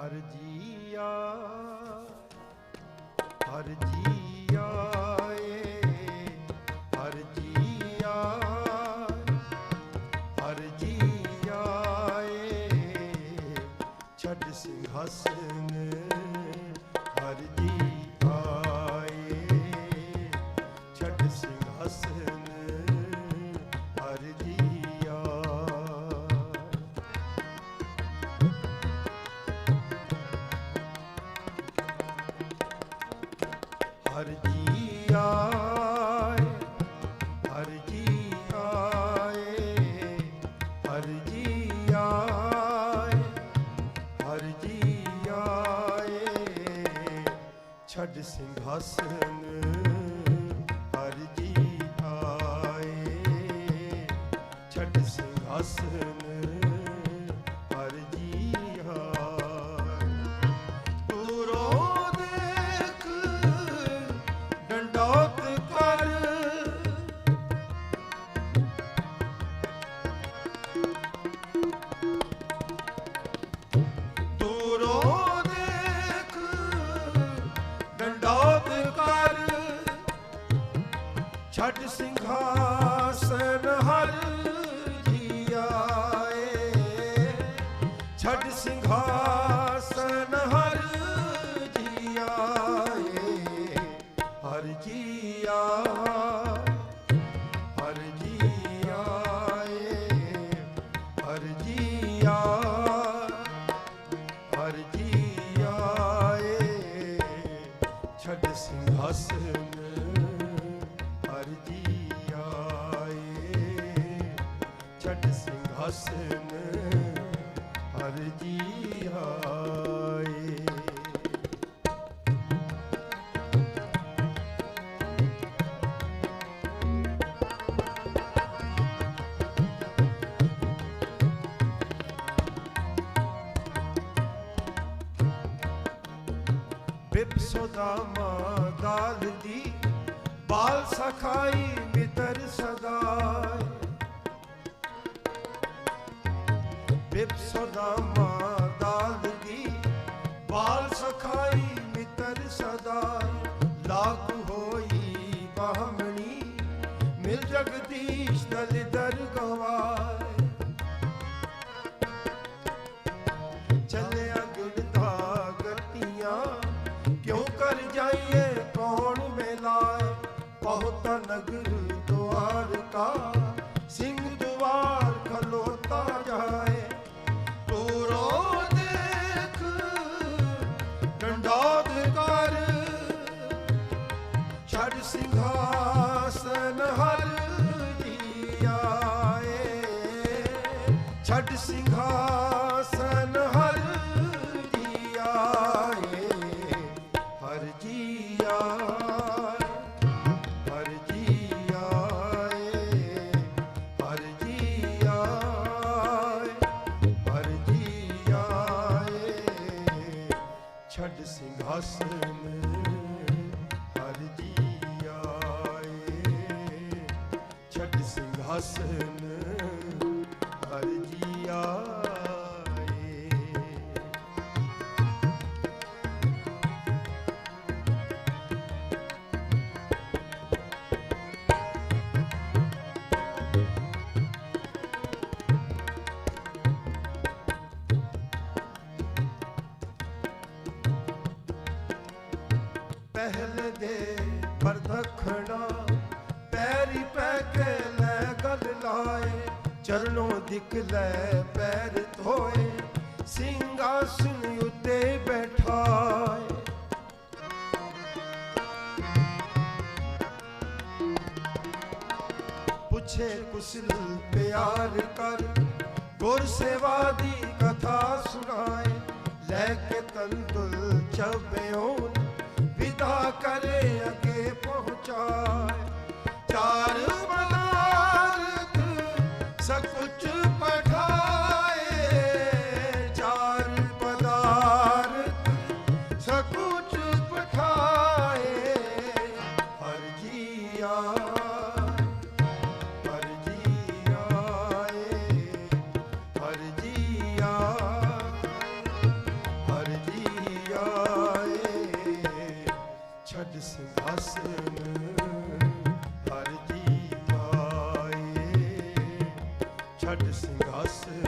ਹਰ ਜੀਆ ਹਰ ਜੀਆ। ਹਰ ਜੀ ਆਏ, ਹਰ ਜੀ ਆਏ, ਹਰ ਜੀ ਆਏ, ਹਰ ਜੀ ਆਏ। ਛੱਡ ਸਿੰਘਾਸਨ, ਹਰ ਜੀ ਆਏ। ਛੱਡ ਸਿੰਘਾਸਨ ਛੱਡ ਸਿੰਘਾਸਨ ਹਰ ਜੀ ਆਏ ਛੱਡ ਸਿੰਘਾਸਨ ਹਰ ਜੀ ਸਿੰਘਾਸਨ ਹਰ ਜੀ ਆਏ ਬਿਪਸੋਦਾਮਾ ਦਾਲ ਦੀ ਬਾਲ ਸਖਾਈ ਮਿੱਤਰ ਮਿਤਰ ਸਦਾਏ ਬਿਪਸੋਦਾਮਾ ਦਾਲ ਦੀ ਬਾਲ ਸਖਾਈ, ਮਿੱਤਰ ਸਦਾਈ। ਲਾਗ ਹੋਈ ਬਾਹਮਣੀ, ਮਿਲ ਜਗਦੀਸ਼ ਦਲ ਦਰ ਗਵਾਏ। ਚੱਲਿਆ ਗੁਰਦਾ ਗਤੀਆਂ ਕਿਉਂ ਕਰ ਜਾਈਏ ਕੌਣ ਮਿਲਾਏ? ਬਹੁਤਾ ਨਗਰ ਛੱਡ ਹਰ ਜੀ ਆਏ। ਛੱਡ ਸਿੰਘਾਸਨ ਹਰ ਜੀ ਆਏ। ਹਰ ਜੀ ਆਏ, ਹਰ ਜੀ ਆਏ, ਹਰ ਜੀ ਆਏ, ਹਰ ਜੀ ਆਏ। ਛੱਡ ਸਿੰਘਾਸਨ ਛੱਡ ਹਰ ਜੀ ਆਏ ਪਹਿਲ ਦੇ ਪਰਦਖਣਾ ਪੈਰੀ ਪੈ ਕੇ ਚਰਨੋਂ ਦਿਖ ਲੈ ਪੈਰ ਧੋਏ, ਸਿੰਘਾਸਨ ਉਤੇ ਬੈਠਾਏ ਪੁੱਛੇ ਕੁਸਲ ਪਿਆਰ ਕਰ, ਗੁਰ ਸੇਵਾ ਦੀ ਕਥਾ ਸੁਣਾਏ। ਲੈ ਕੇ ਤੰਦੁਲ ਚਬਿਓ, ਵਿਦਾ ਕਰੇ ਅਗੇ सकते ਛੱਡ ਸਿੰਘਾਸਨ